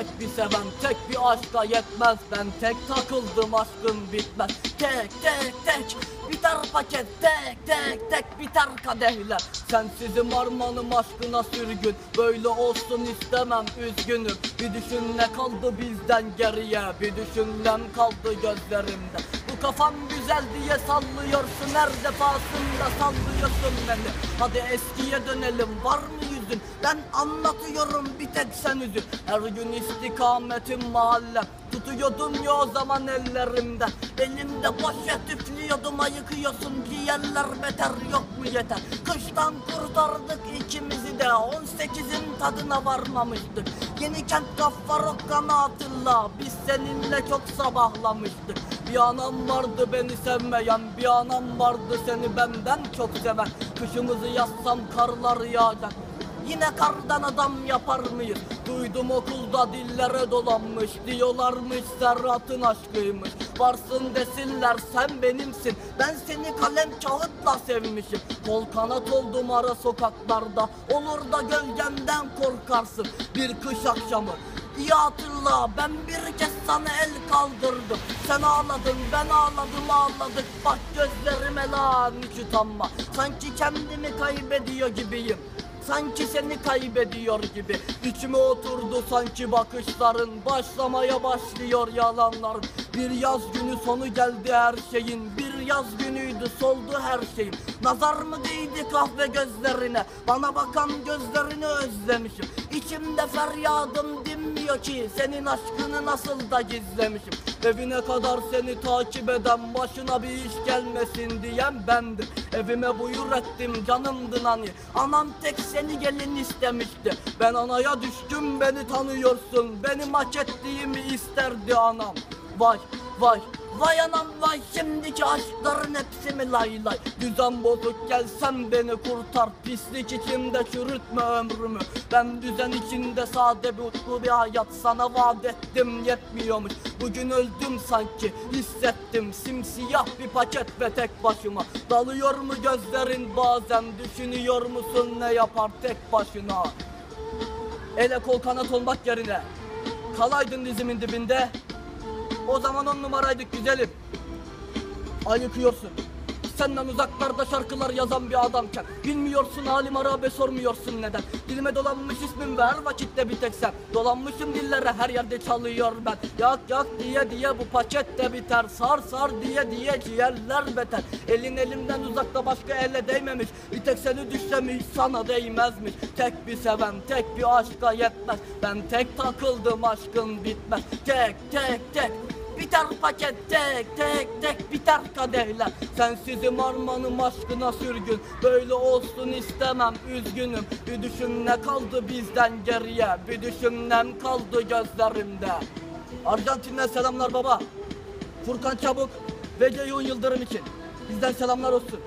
tek bir seven tek bir aşka yetmez. Ben tek takıldım aşkın bitmez. Tek tek tek biter paket. Tek tek tek biter kadehler Sensizim armanım aşkına sürgün. Böyle olsun istemem üzgünüm. Bir düşün ne kaldı bizden geriye. Bir düşün nem kaldı gözlerimde. Bu kafam güzel diye sallıyorsun Her defasında sallıyorsun beni. Hadi eskiye dönelim var mı yüzün? Ben anlatıyorum bir tek sen üzül. Her gün istikametim mahallem Tutuyordum ya o zaman ellerimde. Elimde poşet üflüyordum ayıkıyorsun Diğerler beter yok mu yeter? Kıştan kurtardık ikimizi de. 18'in tadına varmamıştık. Yeni kent Gaffarokkan'ı hatırla Biz seninle çok sabahlamıştık. Bir anam vardı beni sevmeyen Bir anam vardı seni benden çok seven. Kışımızı yazsam karlar yağacak Yine kardan adam yapar mıyız? Duydum okulda dillere dolanmış Diyorlarmış Serhat'ın aşkıymış. Varsın desinler sen benimsin Ben seni kalem kağıtla sevmişim. Kol kanat oldum ara sokaklarda Olur da gölgemden korkarsın. Bir kış akşamı İyi hatırla ben bir kez sana el kaldırdım. Sen ağladın ben ağladım ağladık Bak gözlerime lan hiç utanma. Sanki kendimi kaybediyor gibiyim Sanki seni kaybediyor gibi. İçime oturdu sanki bakışların. Başlamaya başlıyor yalanlar. Bir yaz günü sonu geldi her şeyin. Bir yaz günüydü soldu her şeyim. Nazar mı değdi kahve gözlerine? Bana bakan gözlerini özlemişim. İçimde feryadım dinmiyor ki Senin aşkını nasıl da gizlemişim. Evine kadar seni takip eden Başına bir iş gelmesin diyen bendim. Evime buyur ettim canımdın hani Anam tek seni gelin istemişti. Ben anaya düştüm beni tanıyorsun. Benim hak ettiğimi isterdi anam. Vay vay Vay anam vay şimdiki aşkların hepsi mi lay lay. Düzen bozuk gelsen beni kurtar. Pislik içinde çürütme ömrümü. Ben düzen içinde sade bir utlu bir hayat Sana vaat ettim yetmiyormuş. Bugün öldüm sanki hissettim. Simsiyah bir paket ve tek başıma. Dalıyor mu gözlerin bazen? Düşünüyor musun ne yapar tek başına? Ele kol kanat olmak yerine. Kalaydın dizimin dibinde o zaman on numaraydık güzelim. Ayıkıyorsun. Senden uzaklarda şarkılar yazan bir adamken. Bilmiyorsun halim harabe sormuyorsun neden. Dilime dolanmış ismim ve her vakitte bir tek sen. Dolanmışım dillere her yerde çalıyor ben. Yak yak diye diye bu paket de biter. Sar sar diye diye ciğerler beter. Elin elimden uzakta başka elle değmemiş. Bir tek seni düşlemiş sana değmezmiş. Tek bir seven tek bir aşka yetmez. Ben tek takıldım aşkın bitmez. Tek tek tek Biter paket tek tek tek biter kadehler Sensizim armanım aşkına sürgün. Böyle olsun istemem üzgünüm. Bir düşün ne kaldı bizden geriye. Bir düşün nem kaldı gözlerimde. Arjantin'den selamlar baba. Furkan Çabuk ve Ceyhun Yıldırım için. Bizden selamlar olsun